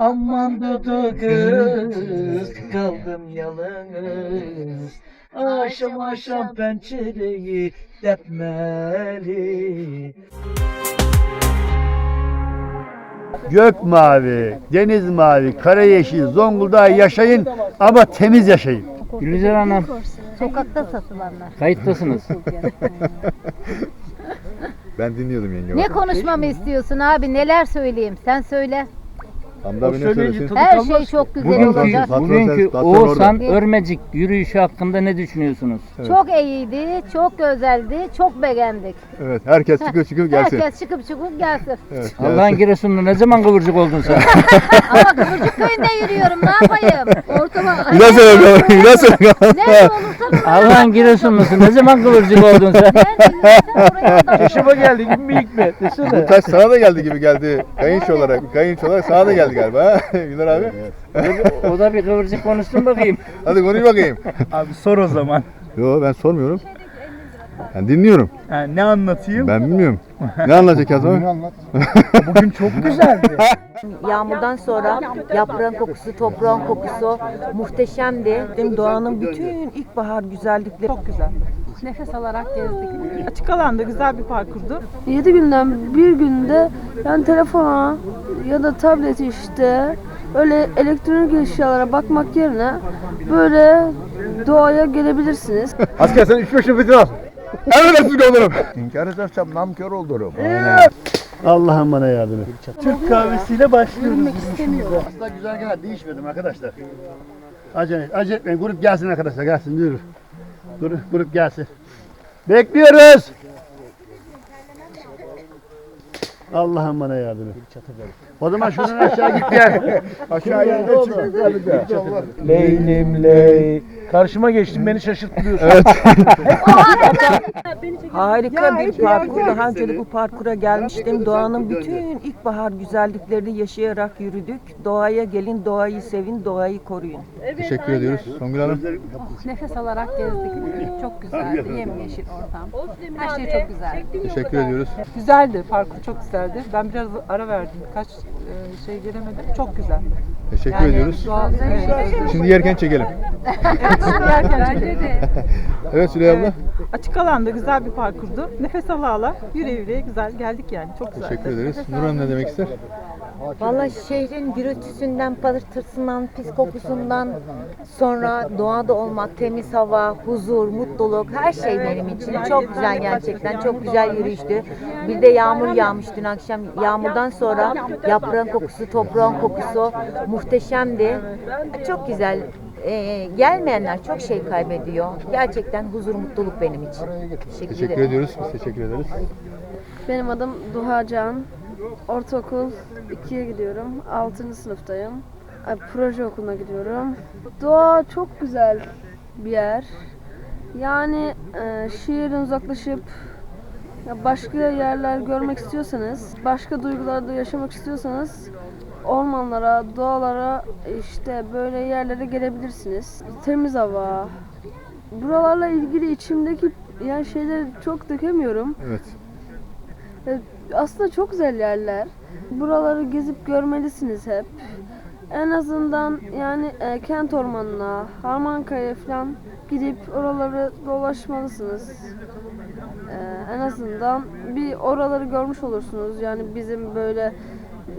Aman dudu kız kaldım yalnız Akşam akşam pencereyi depmeli Gök mavi, deniz mavi, kara yeşil, Zonguldak yaşayın ama temiz yaşayın. Gülüzer Hanım Sokakta satılanlar. kayıttasınız. Ben dinliyordum yenge. Ne konuşmamı istiyorsun abi? Neler söyleyeyim? Sen söyle. Hamdi abi ne söylesin? Her şey çok güzel Bugünkü, olacak. Bugünkü sensin, patron Oğuzhan orada. Örmecik yürüyüşü hakkında ne düşünüyorsunuz? Çok iyiydi, çok güzeldi, çok beğendik. Evet herkes çıkıp çıkıp gelsin. Herkes çıkıp çıkıp gelsin. Evet, Allah'ın Giresun'da ne zaman kıvırcık oldun sen? Ama Kıvırcık köyünde yürüyorum, ne yapayım? Ortama... Biraz bakalım, biraz oraya Allah'ın Giresunlusu ne zaman kıvırcık oldun sen? Yaşıma geldi gibi mi hikmet Bu taş sana da geldi gibi geldi. Kayınço olarak. Kayınço olarak sana da geldi galiba. ha? Güler abi. o da bir kıvırcık konuşsun bakayım. Hadi konuş bakayım. Abi sor o zaman Yo ben sormuyorum. Ben dinliyorum. ha, Ne anlatayım Ben bilmiyorum. Ne anlatacak Kazım abi? Bugün çok güzeldi Yağmurdan sonra yaprağın kokusu, toprağın kokusu muhteşemdi. Doğanın bütün ilkbahar güzellikleri çok güzel. Nefes alarak gezdik. Açık alanda güzel bir parkurdu. 7 günden bir günde yani telefona ya da tableti işte öyle elektronik eşyalara bakmak yerine böyle doğaya gelebilirsiniz. Asker sen 3-5 nefes al. Emredersin komutanım. İnkar edersem namkör olurum. Allah'ım bana yardım et. Türk kahvesiyle başlıyoruz Aslında güzel gene değişmedim arkadaşlar. Acele, acele etmeyin. Grup gelsin arkadaşlar gelsin dur. Grup, grup gelsin. Bekliyoruz. Allah'ım bana yardım et. O zaman şuradan aşağı git gel. Aşağıya Ne oldu? Leylim ley Karşıma geçtin beni şaşırtmıyorsun Harika bir parkur. Daha önce de bu parkura gelmiştim. Doğanın bütün ilkbahar güzelliklerini yaşayarak yürüdük. Doğaya gelin, doğayı sevin, doğayı koruyun. Teşekkür ediyoruz. Songül Hanım. Nefes alarak gezdik. Çok güzeldi, yemyeşil ortam. Her şey çok güzeldi. Teşekkür ediyoruz. Güzeldi, parkur çok güzeldi. Ben biraz ara verdim. Kaç şey gelemedim. Çok güzel. Teşekkür ediyoruz. Doğa, evet. Şimdi yerken çekelim. Evet Süleyha abla. Açık alanda güzel bir parkurdu. Nefes ala ala, yüre yüre güzel geldik yani. Çok güzeldi. Teşekkür ederiz. Nur Hanım ne demek ister? Vallahi şehrin gürültüsünden, patırtısından, pis kokusundan sonra doğada olmak, temiz hava, huzur, mutluluk her şey benim için çok güzel gerçekten. Çok güzel yürüyüştü. Bir de yağmur yağmış dün akşam. Yağmurdan sonra yaprağın kokusu, toprağın kokusu muhteşemdi. Çok güzel. Ee, gelmeyenler çok şey kaybediyor. Gerçekten huzur, mutluluk benim için. Teşekkür, Teşekkür ederim. ediyoruz. Biz teşekkür ederiz. Benim adım Duha Can. Ortaokul 2'ye gidiyorum. 6. sınıftayım. Ay, Proje okuluna gidiyorum. Doğa çok güzel bir yer. Yani e, şehirden uzaklaşıp ya başka yerler görmek istiyorsanız, başka duygularda yaşamak istiyorsanız ormanlara, doğalara işte böyle yerlere gelebilirsiniz. Temiz hava. Buralarla ilgili içimdeki yani şeyleri çok dökemiyorum. Evet. Aslında çok güzel yerler. Buraları gezip görmelisiniz hep. En azından yani e, kent ormanına, Harmankaya falan gidip oraları dolaşmalısınız. E, en azından bir oraları görmüş olursunuz. Yani bizim böyle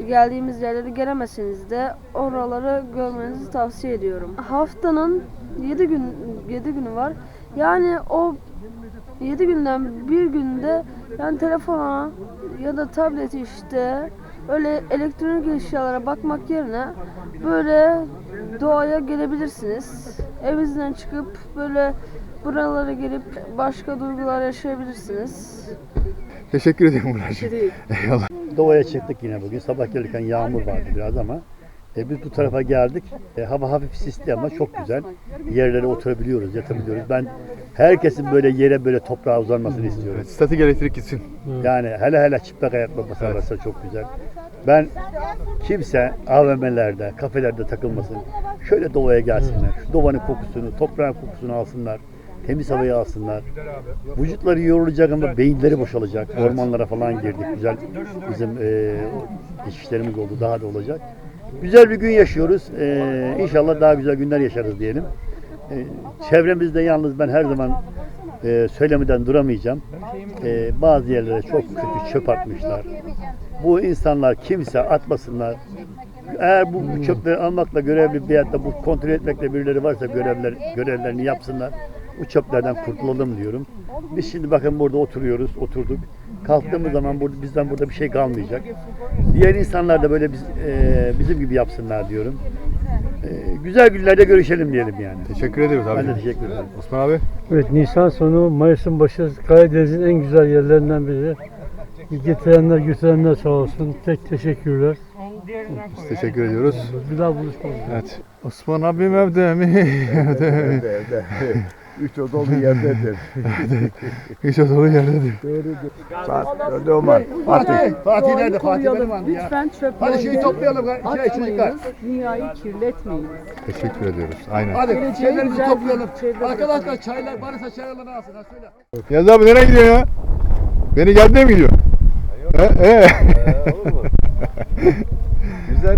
geldiğimiz yerleri gelemeseniz de oraları görmenizi tavsiye ediyorum. Haftanın 7 gün 7 günü var. Yani o 7 günden bir günde yani telefona ya da tableti işte öyle elektronik eşyalara bakmak yerine böyle doğaya gelebilirsiniz. Evinizden çıkıp böyle buralara gelip başka duygular yaşayabilirsiniz. Teşekkür ediyorum Muratcığım. Eyvallah. Doğaya çıktık yine bugün. Sabah gelirken yağmur vardı biraz ama. E, biz bu tarafa geldik. E, hava hafif sisli ama çok güzel. Yerlere oturabiliyoruz, yatabiliyoruz. Ben herkesin böyle yere böyle toprağa uzanmasını istiyorum. Statik elektrik gitsin. Yani hele hele çıplak ayak babası arası çok güzel. Ben kimse AVM'lerde, kafelerde takılmasın. Şöyle doğaya gelsinler. Şu doğanın kokusunu, toprağın kokusunu alsınlar. Temiz havayı alsınlar. Vücutları yorulacak ama beyinleri boşalacak. Ormanlara falan girdik. Güzel bizim e, geçişlerimiz oldu. Daha da olacak. Güzel bir gün yaşıyoruz. Ee, inşallah daha güzel günler yaşarız diyelim. Ee, çevremizde yalnız ben her zaman e, söylemeden duramayacağım. Ee, bazı yerlere çok kötü çöp atmışlar. Bu insanlar kimse atmasınlar. Eğer bu, bu çöpleri almakla görevli veyahut da bu kontrol etmekle birileri varsa görevler, görevlerini yapsınlar. Bu çöplerden kurtulalım diyorum. Biz şimdi bakın burada oturuyoruz, oturduk. Kalktığımız zaman burada, bizden burada bir şey kalmayacak. Diğer insanlar da böyle biz, e, bizim gibi yapsınlar diyorum. E, güzel günlerde görüşelim diyelim yani. Teşekkür ediyoruz Ben de abi. teşekkür ederim. Osman abi. Evet Nisan sonu Mayıs'ın başı Karadeniz'in en güzel yerlerinden biri. Getirenler götürenler sağ olsun. Tek teşekkürler. Biz teşekkür ediyoruz. Bir daha buluşmak üzere. Evet. Osman abim evde mi? Evde mi? evde. Üç odalı yerdedir. Hiç o dolu yerdedir. Saat dördü olmaz. Fatih, Fatih nerede? Fatih benim andı ya. Lütfen çöp Hadi şeyi toplayalım. Şey, çocuklar. dünyayı kirletmeyin. Teşekkür ediyoruz. Aynen. Hadi şeylerimizi toplayalım. Arkadaşlar çaylar varsa çaylarını alsın. Ha, söyle. Yaz abi nereye gidiyor ya? Beni geldi mi gidiyor? He, he. Güzel.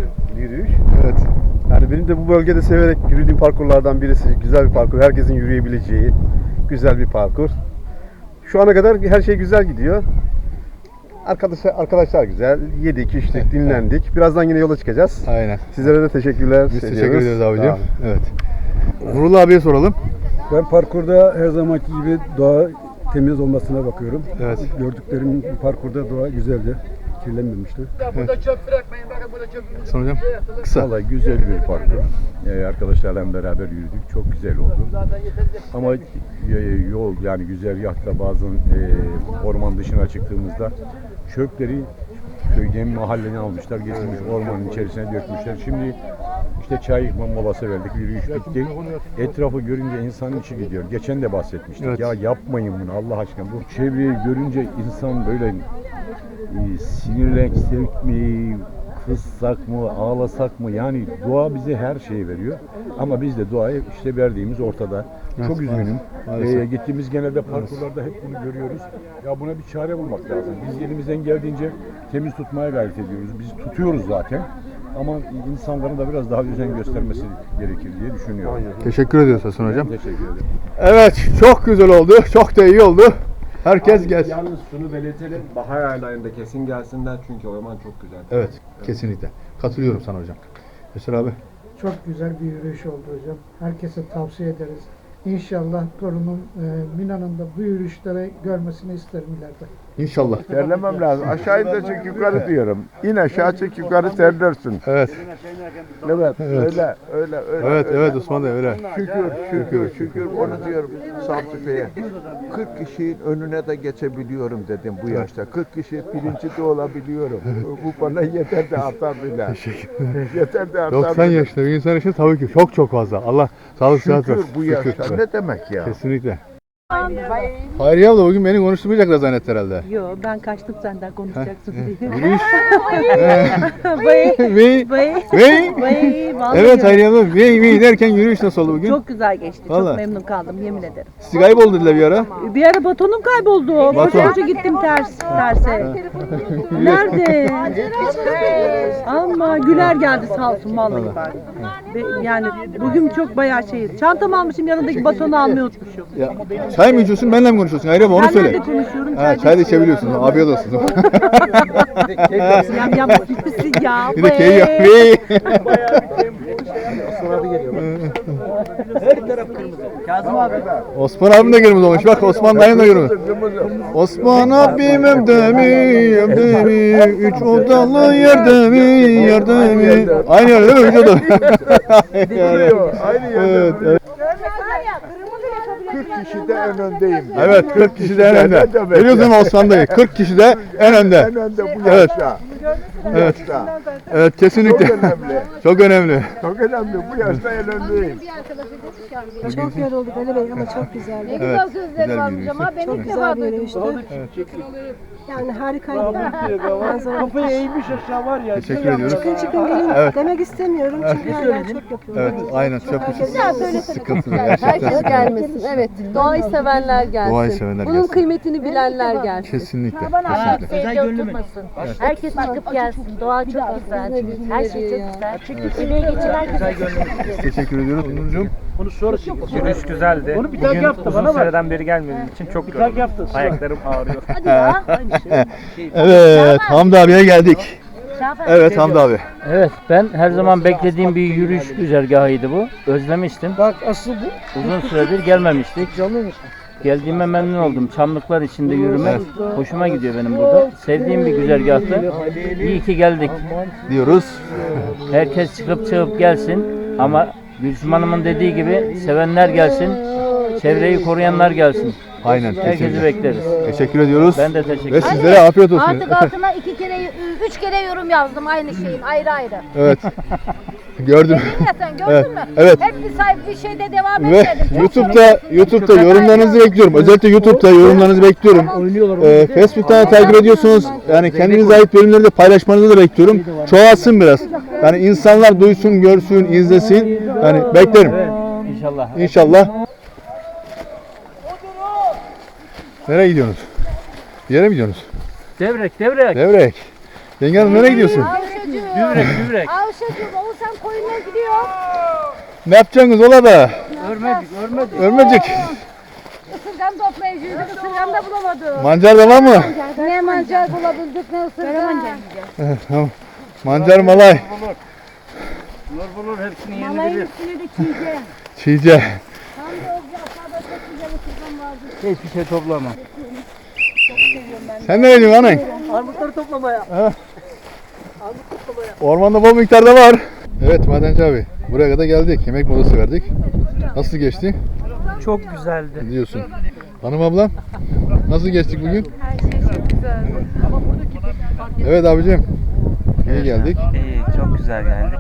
Yani benim de bu bölgede severek yürüdüğüm parkurlardan birisi. Güzel bir parkur. Herkesin yürüyebileceği güzel bir parkur. Şu ana kadar her şey güzel gidiyor. Arkadaşlar, arkadaşlar güzel. Yedik, içtik, dinlendik. Birazdan yine yola çıkacağız. Aynen. Sizlere de teşekkürler. Biz ediyoruz. teşekkür ediyoruz abicim. olun. Evet. Nurullah abiye soralım. Ben parkurda her zamanki gibi doğa temiz olmasına bakıyorum. Evet. Gördüklerim parkurda doğa güzeldi. Kirlenmemişti. Burada çöp bırakmayın. Bakın burada çöpümüz. Son hocam. Kısa. Vallahi güzel bir parkur. Ee, arkadaşlarla beraber yürüdük. Çok güzel oldu. Ama e, yol yani güzergahta bazen e, orman dışına çıktığımızda çöpleri köyden mahalleni almışlar, getirmiş ormanın içerisine dökmüşler. Şimdi işte çay molası verdik, yürüyüş bitti. Etrafı görünce insanın içi gidiyor. Geçen de bahsetmiştik. Evet. Ya yapmayın bunu Allah aşkına. Bu çevreyi görünce insan böyle sinirlensek mi, kızsak mı, ağlasak mı? Yani doğa bize her şeyi veriyor. Ama biz de doğaya işte verdiğimiz ortada. Evet, Çok üzgünüm. maalesef. Ee, gittiğimiz genelde parkurlarda hep bunu görüyoruz. Ya buna bir çare bulmak lazım. Biz elimizden geldiğince temiz tutmaya gayret ediyoruz. Biz tutuyoruz zaten. Ama insanların da biraz daha özen göstermesi gerekir diye düşünüyorum. Teşekkür ediyoruz Hasan hocam. Teşekkür ederim. Evet. Çok güzel oldu. Çok da iyi oldu. Herkes gelsin. Yalnız şunu belirtelim. Bahar aylarında kesin gelsinler çünkü orman çok güzel. Evet. Kesinlikle. Katılıyorum sana hocam. Esra abi. Çok güzel bir yürüyüş oldu hocam. Herkese tavsiye ederiz. İnşallah torunum e, Mina'nın da bu yürüyüşleri görmesini isterim ileride. İnşallah. Terlemem lazım. Aşağı in de çık yukarı diyorum. İn aşağı çık yukarı terlersin. Evet. Evet, öyle, öyle, öyle. Evet, öyle. evet Osman da öyle. Şükür, şükür, şükür. Onu diyorum Samsüfe'ye. 40 kişinin önüne de geçebiliyorum dedim bu yaşta. 40 kişi birinci de olabiliyorum. Bu bana yeter de artar bile. yeter de artar 90 bile. yaşında bir insan için tabii ki çok çok fazla. Allah sağlık sıhhat Şükür versin. bu yaşta ne demek ya? Kesinlikle. Hayriye abla bugün beni konuşturmayacaklar zannetti herhalde. Yo ben kaçtım senden konuşacaksın diye. Yürüyüş. Bay Ve, bay ve, bay vallahi evet Hayriye abla ve, ve derken yürüyüş nasıl oldu bugün? çok güzel geçti. Vallahi. Çok memnun kaldım yemin ederim. Siz kayboldu dediler bir ara. Bir ara batonum kayboldu. Baton. Koşa koşa gittim ters terse. Nerede? Ama Güler geldi sağ olsun vallahi bak. Ve Yani bugün çok bayağı şey. Çantamı almışım yanındaki batonu almayı unutmuşum. Ya, çay mı içiyorsun benimle mi konuşuyorsun Hayriye abla onu Senden söyle. de konuşuyorum. Ha, çay da içebiliyorsun. Afiyet olsun. Yam yam gitmişsin ya. bir de keyif yok. Ve- Osman abim de kırmızı olmuş. Bak Osman dayım da kırmızı. Osman abim evde mi, evde mi? Üç odalı yerde mi, yerde mi? Aynı yerde değil mi? Üç odalı. Aynı evet, evet. 40 kişi de en öndeyim. Evet 40 kişi de en önde. Biliyorsun Osman dayı? 40 kişi de en önde. En önde bu Evet. yaşta. Bu Evet. Evet kesinlikle. Çok önemli. Çok önemli. Çok önemli. Bu yaşta en öndeyim. Çok yorulduk Ali Bey ama çok güzeldi. Evet. Güzel bir yürüyüş. Çok güzel bir yürüyüştü. Yani harikaydı. Kafayı eğmiş aşağı var ya. Teşekkür ediyoruz. Çıkın çıkın gelin Evet. demek istemiyorum çünkü hala çok yapıyorum. Evet aynen işi sıkıntılı Herkes gerçekten. gelmesin. Evet. Doğayı sevenler gelsin. Doğayı sevenler Bunun gelsin. kıymetini bilenler gelsin. Kesinlikle. Kesinlikle. Özel gönlü Herkes çıkıp gelsin. Doğa çok güzel. Her şey çok güzel. Emeği geçen herkese Teşekkür ediyoruz Onurcuğum. Yürüyüş güzeldi. Onu bir tane Bugün yaptı, uzun bana bak. süreden beri gelmediğim için çok Bir yoruldum. yaptı. Ayaklarım ağrıyor. Evet Hamdi abiye geldik. Evet Hamdi abi. Evet ben her zaman beklediğim bir yürüyüş güzergahıydı bu. Özlemiştim. Bak asıl bu. Uzun süredir gelmemiştik. Geldiğime memnun oldum. Çamlıklar içinde yürümek hoşuma gidiyor benim burada. Sevdiğim bir güzergahtı. İyi ki geldik. Diyoruz. Herkes çıkıp çıkıp gelsin ama Gülsüm Hanım'ın dediği gibi sevenler gelsin, çevreyi koruyanlar gelsin. Aynen. Herkesi kesinlikle. bekleriz. Teşekkür ediyoruz. Ben de teşekkür Ve ederim. sizlere afiyet olsun. Artık altına iki kere, üç kere yorum yazdım aynı şeyin ayrı ayrı. evet. Gördüm. Dedin ya sen gördün Evet, mü? evet. Hep bir sayfa bir şeyde devam Ve etmedim. Çok YouTube'da YouTube'da yorumlarınızı bekliyorum. Özellikle YouTube'da yorumlarınızı bekliyorum. Ee, Facebook'tan da takip ediyorsunuz. Yani kendinize ait bölümleri de paylaşmanızı da bekliyorum. Çoğalsın biraz. Yani insanlar duysun, görsün, izlesin. Yani beklerim. İnşallah. İnşallah. Nereye gidiyorsunuz? Bir yere mi gidiyorsunuz? Devrek, devrek. Devrek. Yenge Hanım nereye gidiyorsun? Düvrek, düvrek. Avşacığım Oğuzhan koyuna gidiyor. Ne yapacaksınız ola da? Örmedik, örmedik. Örmecek. Isırgan toplayıcı yürüdük ısırgan da bulamadık. Mancar da var mı? Ne mancar bulabildik ne ısırgan. Evet, tamam. Mancar malay. Bulur bulur hepsini yeni Malayın üstüne de çiğce. Çiğce. Tam da o aşağıda çok güzel ısırgan vardı. Hiçbir şey toplama. Sen nereye gidiyorsun anan? Armutları toplamaya. Ormanda bol miktarda var. Evet Madenci abi. Buraya kadar geldik. Yemek molası verdik. Nasıl geçti? Çok güzeldi. Diyorsun. Hanım ablam. Nasıl geçtik bugün? Her şey çok güzeldi. Evet abicim. İyi geldik. İyi, çok güzel geldik.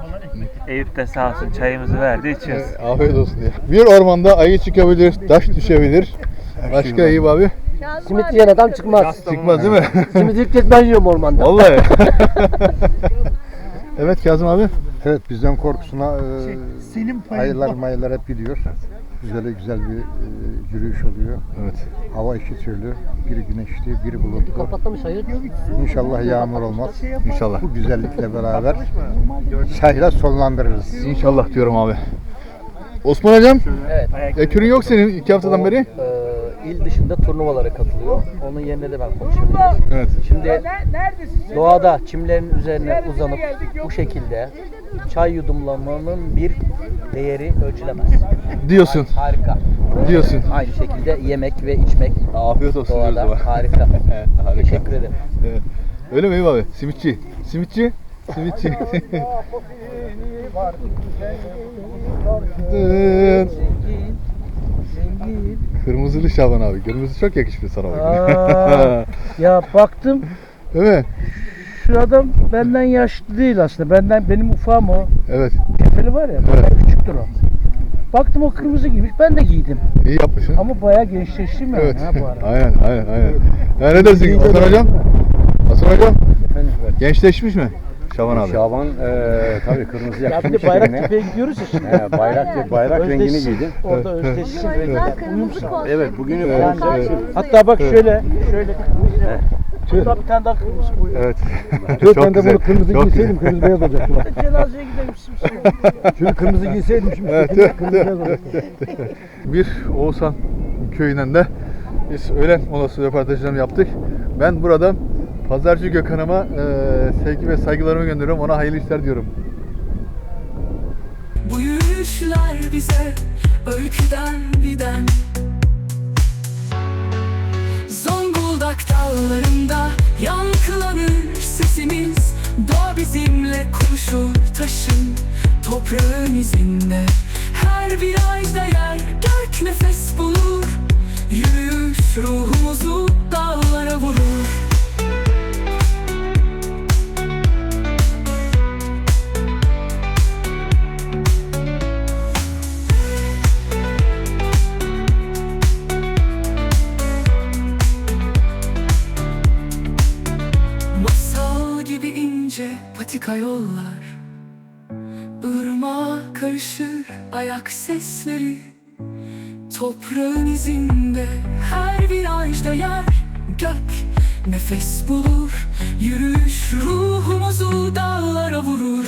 Eyüp de sağ olsun çayımızı verdi, içiyoruz. Evet, afiyet olsun diye. Bir ormanda ayı çıkabilir, taş düşebilir. Başka iyi abi. Simit yiyen adam çıkmaz. Çıkmaz değil mi? Simit ilk kez ben yiyorum ormanda. Vallahi. evet Kazım abi. Evet bizden korkusuna Şey, e, Senin payın ayılar mayılar hep gidiyor. Güzel güzel bir e, yürüyüş oluyor. Evet. Hava iki türlü. Biri güneşli, biri bulutlu. Patlamış hayır. İnşallah yağmur olmaz. İnşallah. Bu güzellikle beraber çayla sonlandırırız. İnşallah diyorum abi. Osman hocam. Evet. Ekürün yok senin iki haftadan beri. Ee, il dışında turnuvalara katılıyor. Onun yerine de ben konuşabilirim. Evet. Şimdi doğada çimlerin üzerine uzanıp bu şekilde çay yudumlamanın bir değeri ölçülemez. Diyorsun. Harika. Diyorsun. Aynı şekilde yemek ve içmek Afiyet olsun diyoruz doğada ama. harika. Evet, harika. Teşekkür ederim. Evet. Öyle mi Eyüp abi? Simitçi. Simitçi. Simitçi. Evet. Kırmızılı Şaban abi. Kırmızı çok yakışmış sana bak. Aa, ya baktım Değil mi? şu adam benden yaşlı değil aslında. Benden benim ufağım o. Evet. Kefeli var ya. Benden küçüktür o. Baktım o kırmızı giymiş. Ben de giydim. İyi yapmışsın. Ama bayağı gençleştim yani Evet. ha bu arada. aynen, aynen, aynen. Ya ne dersin Hasan hocam? Hasan hocam? Gençleşmiş mi? Şaban abi. Şaban eee tabii kırmızı Ya bir yakışmış de bayrak yerine. tepeye gidiyoruz ya şimdi. He, bayrak bayrak rengini Özdeş- giydin. Orada özdeşsin renkler. Uyum sağ. Evet bugün Evet, evet. Hatta bak şöyle, şöyle kırmızı var. Burada bir tane daha kırmızı koyuyor. Evet. Çok ben de bunu kırmızı çok giyseydim kırmızı beyaz olacaktı bak. Cenazeye gidelim şimdi. Şunu kırmızı giyseydim şimdi Evet, kırmızı beyaz olacaktı. Bir Oğuzhan köyünden de biz öğlen molası röportajlarını yaptık. Ben buradan Pazarcı Gökhan'ıma e, sevgi ve saygılarımı gönderiyorum. Ona hayırlı işler diyorum. Bu yürüyüşler bize öyküden giden. Zonguldak dağlarında yankılanır sesimiz. Doğa bizimle konuşur taşın toprağın izinde. Her virajda yer gök nefes bulur. Yürüyüş ruhumuzu dağlara vurur patika yollar. Irmağa karışır ayak sesleri. Toprağın izinde her virajda yer. Gök nefes bulur Yürüyüş ruhumuzu dağlara vurur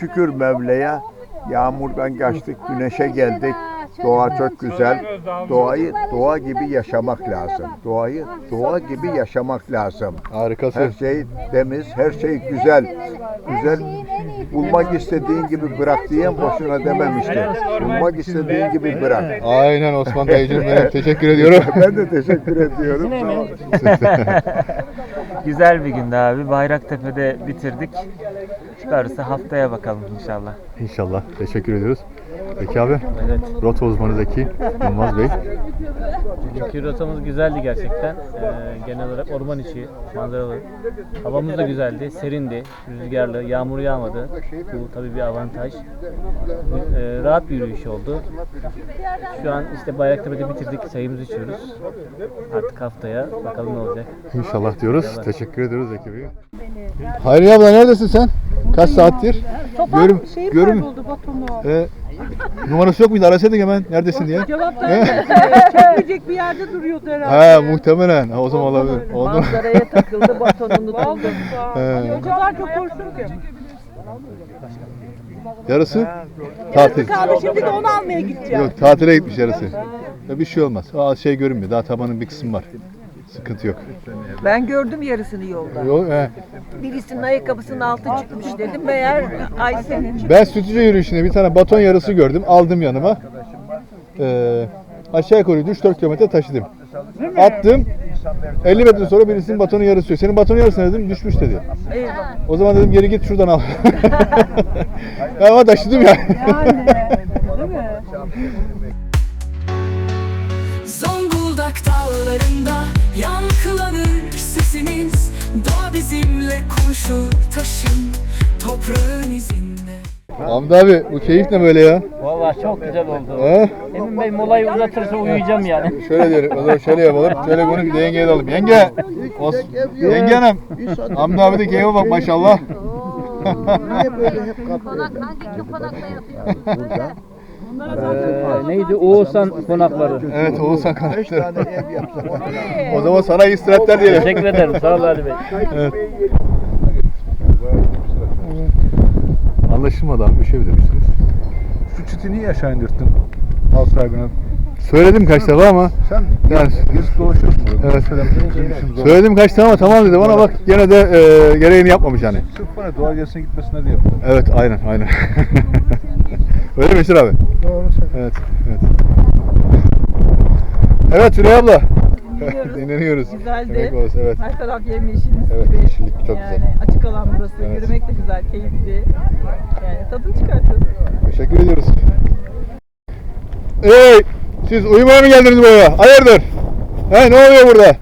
Şükür Mevla'ya yağmurdan kaçtık, güneşe geldik. Doğa çok güzel. Doğayı doğa gibi yaşamak lazım. Doğayı doğa gibi yaşamak lazım. Harikasın. Her şey temiz, her şey güzel. Güzel bulmak istediğin gibi bırak diyen boşuna dememiştir. Bulmak istediğin gibi bırak. Aynen Osman dayıcım benim. Teşekkür ediyorum. ben de teşekkür ediyorum. Sağ olun. Güzel bir gündü abi. Bayraktepe'de bitirdik. Darısı haftaya bakalım inşallah. İnşallah. Teşekkür ediyoruz. Peki abi. Evet. Rota uzmanı Zeki Yılmaz Bey. Bugünkü rotamız güzeldi gerçekten. Ee, genel olarak orman içi, manzaralı. Havamız da güzeldi, serindi, rüzgarlı, yağmur yağmadı. Bu tabii bir avantaj. Ee, rahat bir yürüyüş oldu. Şu an işte Bayraktepe'de bitirdik, çayımızı içiyoruz. Artık haftaya bakalım ne olacak. İnşallah diyoruz. İnşallah. Teşekkür ediyoruz Zeki Bey. Hayriye abla neredesin sen? Kaç saattir? Görüm, şey görüm. Ee, numarası yok muydu? Arasaydın hemen. Neredesin diye. Cevap He? vermedi. Bir yerde duruyordu herhalde. Ha muhtemelen. Ha, o zaman olabilir. Oldu. Manzaraya takıldı, batonunu tuttu. He. O kadar çok hoşsun ki. Yarısı tatil. Kaldı şimdi de onu almaya gideceğim. Yok tatile gitmiş yarısı. Ya bir şey olmaz. Aa, şey görünmüyor. Daha tabanın bir kısmı var. Sıkıntı yok. Ben gördüm yarısını yolda. Yok, he. Birisinin ayakkabısının altı çıkmış dedim. Meğer Ayşe'nin çıkmış. Ben stüdyo yürüyüşünde bir tane baton yarısı gördüm. Aldım yanıma. Ee, aşağı yukarı 3-4 kilometre taşıdım. Attım. 50 metre sonra birisinin batonun yarısı yok. Senin batonun yarısı ne dedim? Düşmüş dedi. Eyvah. O zaman dedim geri git şuradan al. Ama taşıdım ya. Zonguldak dağlarında konuşur taşın toprağın izinde Hamdi abi bu keyif ne böyle ya? Vallahi çok güzel oldu. He? Emin Bey molayı uzatırsa uyuyacağım yani. Şöyle diyelim, o zaman şöyle yapalım. Şöyle bunu bir de yengeye alalım. Yenge! Os Yenge hanım! Hamdi abi de keyfe bak maşallah. Hangi konakta? Ee, neydi? Oğuzhan konakları. Evet Oğuzhan kanatları. o zaman sana iyi istirahatler diyelim. Teşekkür ederim. Sağ ol Ali Bey. Evet. Anlaşılmadı abi bir şey mi demiştiniz? Şu çiti niye aşağı indirdin? Mal sahibine. Söyledim kaç defa ama Sen yani gezip dolaşıyorsun burada. Evet. Söylemişim zor. söyledim kaç defa ama tamam dedi bana bak gene de e, gereğini yapmamış yani. Sırf bana doğa gezisine gitmesine diye yapıyor. Evet aynen aynen. Öyle mi Eşir abi? Doğru Evet evet. Evet Tülay abla. Dinliyoruz. Dinleniyoruz. Güzeldi. Demek olsun, evet. Her taraf yemyeşil Evet, gibi. yeşillik çok yani güzel. açık alan burası. Evet. Yürümek de güzel, keyifli. Yani tadını çıkartıyorsun. Teşekkür ediyoruz. Hey! Siz uyumaya mı geldiniz buraya? Hayırdır? He ne oluyor burada?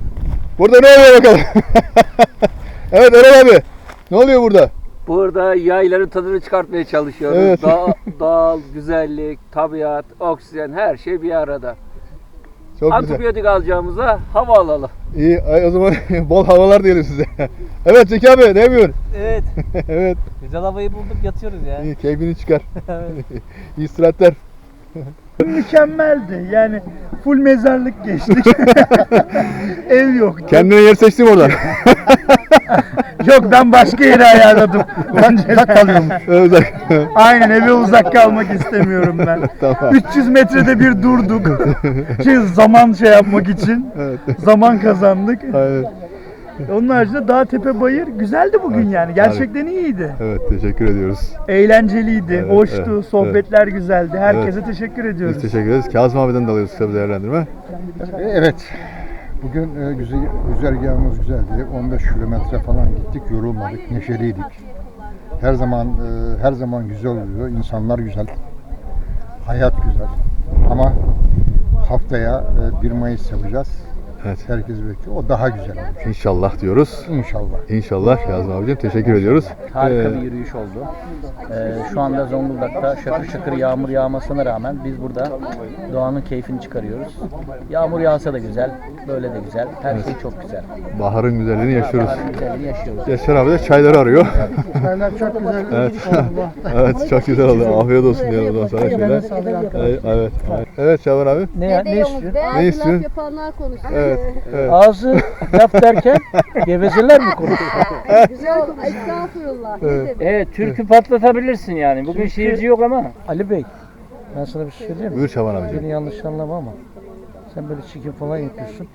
Burada ne oluyor bakalım? evet Erol abi. Ne oluyor burada? Burada yayların tadını çıkartmaya çalışıyoruz. Evet. Dağ, doğal, güzellik, tabiat, oksijen her şey bir arada. Çok güzel. Antibiyotik alacağımıza hava alalım. İyi ay, o zaman bol havalar diyelim size. evet Zeki abi ne yapıyorsun? Evet. evet. Güzel havayı bulduk yatıyoruz ya. İyi keyfini çıkar. Evet. İyi istirahatler. Mükemmeldi. Yani full mezarlık geçtik. Ev yok. Kendine yer seçtim oradan. Yok ben başka yere ayarladım. Ben uzak kalıyormuş. Uzak. Aynen eve uzak kalmak istemiyorum ben. Tamam. 300 metrede bir durduk. Şey, zaman şey yapmak için. Evet. Zaman kazandık. Aynen. Onun haricinde dağ tepe bayır güzeldi bugün yani. Gerçekten iyiydi. Evet teşekkür ediyoruz. Eğlenceliydi, Evet, hoştu, evet, sohbetler güzeldi. Herkese Evet. teşekkür ediyoruz. Biz teşekkür ederiz. Kazım abiden de alıyoruz kısa bir değerlendirme. Evet. Bugün e, güzel, güzergahımız güzeldi. 15 kilometre falan gittik, yorulmadık, neşeliydik. Her zaman e, her zaman güzel oluyor. İnsanlar güzel. Hayat güzel. Ama haftaya e, 1 Mayıs yapacağız. Evet. Herkes bekliyor. O daha güzel olur. İnşallah diyoruz. İnşallah. İnşallah Kazım abicim teşekkür ediyoruz. Harika Ee, bir yürüyüş oldu. Ee, şu anda Zonguldak'ta şakır şakır yağmur yağmasına rağmen biz burada doğanın keyfini çıkarıyoruz. Yağmur yağsa da güzel, böyle de güzel. Her şey çok güzel. Baharın güzelliğini yaşıyoruz. Baharın güzelliğini yaşıyoruz. Yaşar abi de çayları arıyor. Çaylar çok güzel. evet. oldu. evet çok güzel oldu. Afiyet olsun diyelim o zaman sana şöyle. Evet, evet. evet. Evet Şaban abi. Ne, ne istiyorsun? Ne istiyorsun? Yapanlar konuşuyor. Evet. Evet. Ağzı laf derken gevezeler mi konuşuyor? Güzel. Estağfurullah. Ne Evet. demek? Evet, türkü patlatabilirsin yani. Bugün şiirci yok ama. Ali Bey, ben sana bir şey söyleyeyim mi? Buyur Şaban abicim. Beni yanlış anlama ama sen böyle çekim falan yapıyorsun.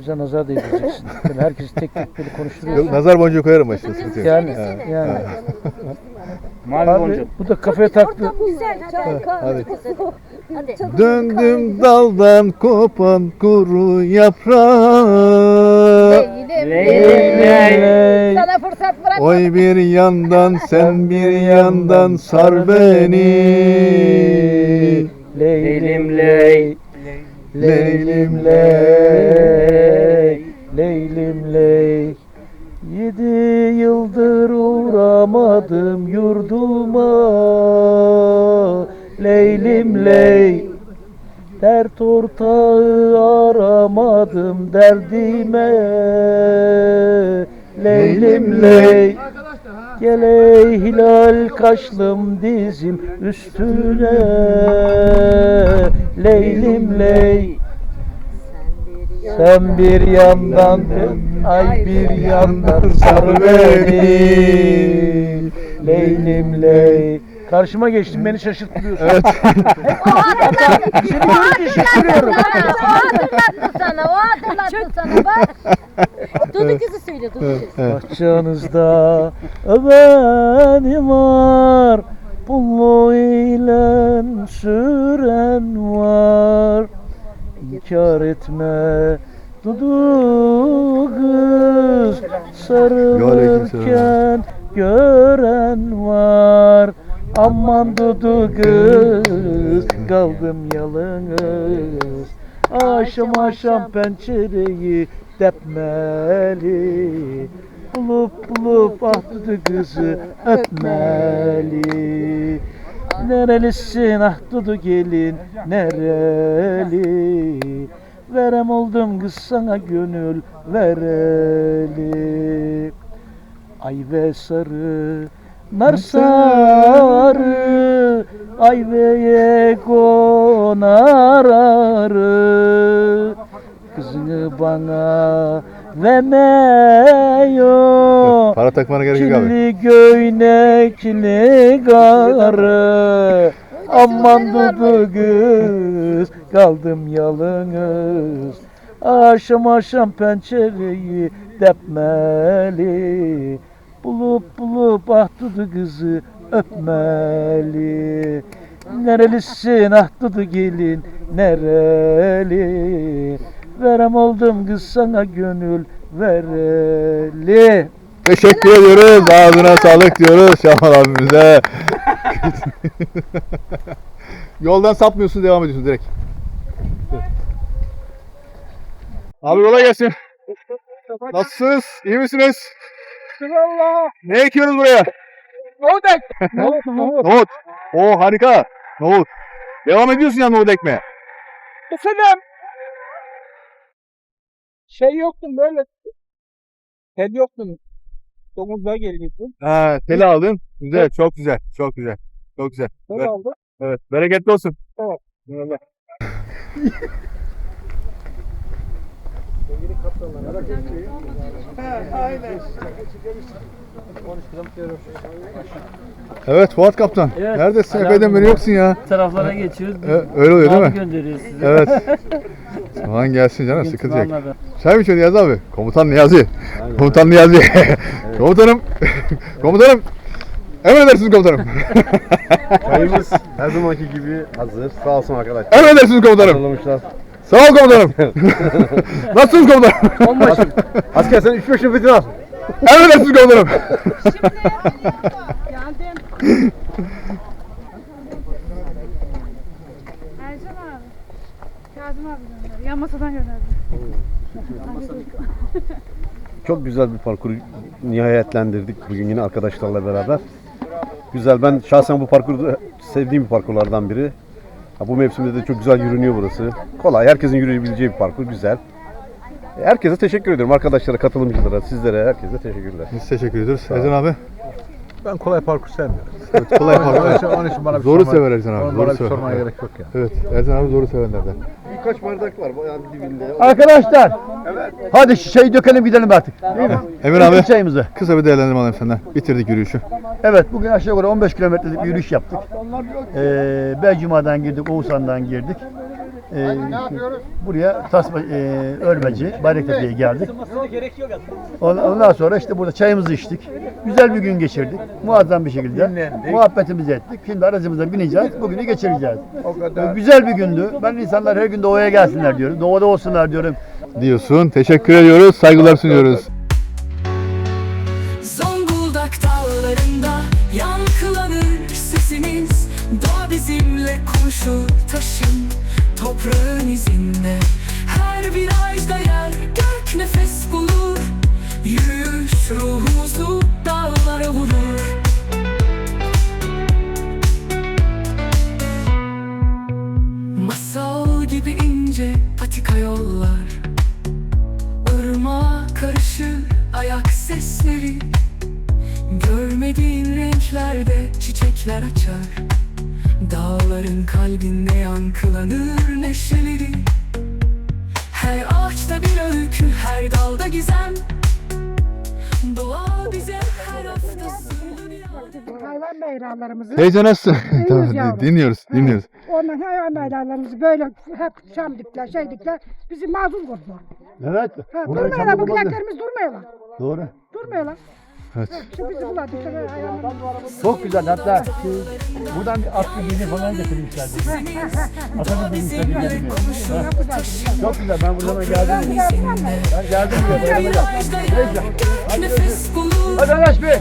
Bize nazar değdireceksin. Böyle herkesi tek tek böyle konuşturuyorsun. Yok, nazar boncuğu koyarım başına. sıkıntı yok. Yani, Evet. yani. Mavi Abi, boncuk. bu da kafaya taktı. Güzel. Çay, Hadi. Hadi. Döndüm daldan kopan kuru yaprağı. Ley. Sana fırsat bırak. Oy bir yandan sen bir yandan sar beni. Leylim ley. Leylim ley. Leylim ley. Yedi yıldır uğramadım yurduma. Leylim ley. Dert ortağı aramadım derdime. Leylim ley. Gel ey hilal kaşlım dizim üstüne. Leylim ley. Sen bir yandan ay bir yandan sar beni. Leylim ley. Karşıma geçtin beni şaşırtmıyorsun. Evet. O hatırlattı. O hatırlattı sana. O hatırlattı sana. O hatırlattı sana. Bak. Dudu kızı söyle. Dudu kızı. Bahçenizde benim var Pullu ile süren var İnkar etme Dudu kız Sarılırken gören var Aman dudu kız Kaldım yalnız Aşam aşam pencereyi depmeli Bulup bulup ah dudu kızı öpmeli. Nerelisin ah dudu gelin nereli? Verem oldum kız sana gönül vereli. Ay ve sarı nar sarı Ayveye konar arı. Kızını bana vermiyor Para takmana gerek yok abi. Kirli göynekli karı Aman dudu kız Kaldım yalnız Aşam aşam pencereyi depmeli. Bulup bulup ah dudu kızı öpmeli Nerelisin ah dudu gelin nereli Verem oldum kız sana gönül vereli Teşekkür ediyoruz. Ağzına sağlık diyoruz Şaban abimize. Yoldan sapmıyorsun devam ediyorsun direkt. Abi kolay gelsin. Nasılsınız? İyi misiniz? Ne ekiyoruz buraya? Nohut ek. Nohut, nohut. Nohut. Oo harika. Nohut. Devam ediyorsun ya nohut ekmeye. Efendim. Şey yoktum böyle. Tel yoktum. Domuzluğa gelecektim. Ha, teli aldın. Güzel, çok güzel. Çok güzel. Çok güzel. Tel Evet. aldım. Evet, bereketli olsun. Evet. Eyvallah. Evet Fuat Kaptan. Evet, Neredesin? Epeyden beri yoksun ya. Taraflara geçiyoruz. Evet, öyle oluyor değil mi? gönderiyoruz size. Evet. Zaman gelsin canım Bugün sıkıntı yok. Turan'la Çay mı içiyorsun Niyazi abi? Komutan Niyazi. Komutan Niyazi. Komutanım. Komutanım. Emredersiniz komutanım. Çayımız her zamanki gibi hazır. Sağ olsun arkadaşlar. Emredersiniz komutanım. Hazırlamışlar. Sağ ol komutanım. Nasılsınız komutanım? Onbaşım. Asker sen üç beşin fitin al. Emredersiniz komutanım. Ercan abi. Kazım abi gönder. Yan masadan gönderdi. Çok güzel bir parkuru nihayetlendirdik bugün yine arkadaşlarla beraber. Güzel. Ben şahsen bu parkuru sevdiğim parkurlardan biri. Ha, bu mevsimde de çok güzel yürünüyor burası. Kolay. Herkesin yürüyebileceği bir parkur. Güzel. Herkese teşekkür ediyorum. Arkadaşlara, katılımcılara, sizlere, herkese teşekkürler. Biz teşekkür ediyoruz. Ercan abi. Ben kolay parkur sevmiyorum. Evet, kolay parkur. Onun için, onun için bana bir Zoru sorma- sever Ercan abi. Bana Zoru bir sever. sormaya Evet. gerek yok yani. Evet. Ercan abi zoru sevenlerden. Birkaç bardak var bayağı dibinde. Arkadaşlar hadi şişeyi dökelim gidelim artık. Değil mi? Emir abi. Dökün Çayımızı. Kısa bir değerlendirme alayım senden. Bitirdik yürüyüşü. Evet bugün aşağı yukarı 15 kilometrelik bir yürüyüş yaptık. Ee, Belcuma'dan girdik, Oğuzhan'dan girdik. Ee, buraya Tasma, e, Ölmeci, Bayraktepe'ye geldik. Ondan sonra işte burada çayımızı içtik. Güzel bir gün geçirdik. Muazzam bir şekilde. Muhabbetimizi ettik. Şimdi aracımıza bineceğiz. Bugünü geçireceğiz. Ee, Güzel bir gündü. Ben insanlar her gün doğaya gelsinler diyorum. Doğada olsunlar diyorum. Diyorsun. Teşekkür ediyoruz. Saygılar sunuyoruz. Toprağın izinde. Her virajda yer gök nefes bulur. Yürüyüş ruhumuzu dağlara vurur. Masal gibi ince patika yollar. Irmağa karışır ayak sesleri. Görmediğin renklerde çiçekler açar Dağların kalbinde yankılanır neşeleri Her ağaçta bir öykü, her dalda gizem Doğa bize her hafta Hayvan bayramlarımızı. Teyze nasılsın? Tamam, yavrum. dinliyoruz, dinliyoruz. Ondan hayvan bayramlarımızı böyle hep şamdikler, şeydikler bizi mazur vurdular. Evet. Ha, Burada durmuyorlar bu çamur kulaklarımız durmuyorlar. Doğru. Durmuyorlar. Çok güzel hatta buradan bir atlı gezi falan getirmişler. Atanın bir geldi. Çok güzel ben buradan geldim. Ben geldim buraya. Neyse. Hadi görüşürüz. nefes bulur Hadi Anaş Bey.